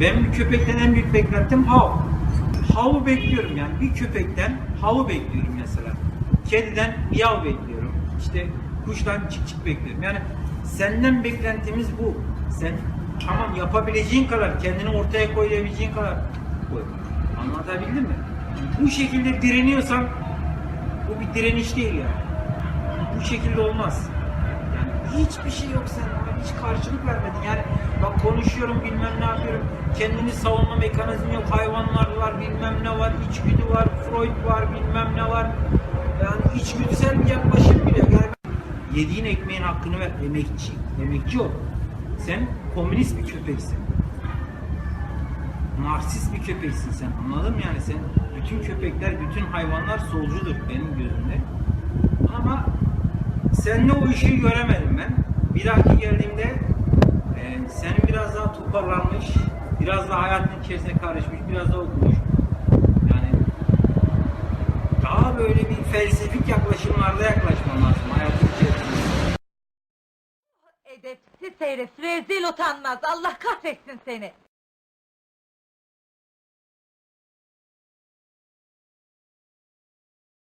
Ben bir köpekten en büyük beklentim hav. Havı bekliyorum yani. Bir köpekten havı bekliyorum mesela. Kediden miyav bekliyorum. İşte kuştan çık çık bekliyorum. Yani senden beklentimiz bu. Sen tamam yapabileceğin kadar, kendini ortaya koyabileceğin kadar koy. Anlatabildim mi? Bu şekilde direniyorsan bu bir direniş değil yani. Bu şekilde olmaz. Yani hiçbir şey yok sen bana hiç karşılık vermedin. Yani bak konuşuyorum bilmem ne yapıyorum. Kendini savunma mekanizmi yok. Hayvanlar var bilmem ne var. içgüdü var. Freud var bilmem ne var. Yani içgüdüsel bir yaklaşım bile. Yani yediğin ekmeğin hakkını ver. Emekçi. Emekçi ol. Sen komünist bir köpeksin. Narsist bir köpeksin sen. Anladın mı yani sen? Bütün köpekler, bütün hayvanlar solcudur benim gözümde. Ama seninle o işi göremedim ben. Bir dahaki geldiğimde e, senin biraz daha toparlanmış, biraz daha hayatın içerisine karışmış, biraz daha okumuş. Yani daha böyle bir felsefik yaklaşımlarda yaklaşman lazım hayatın içerisinde. Edepsiz herif, rezil utanmaz. Allah kahretsin seni.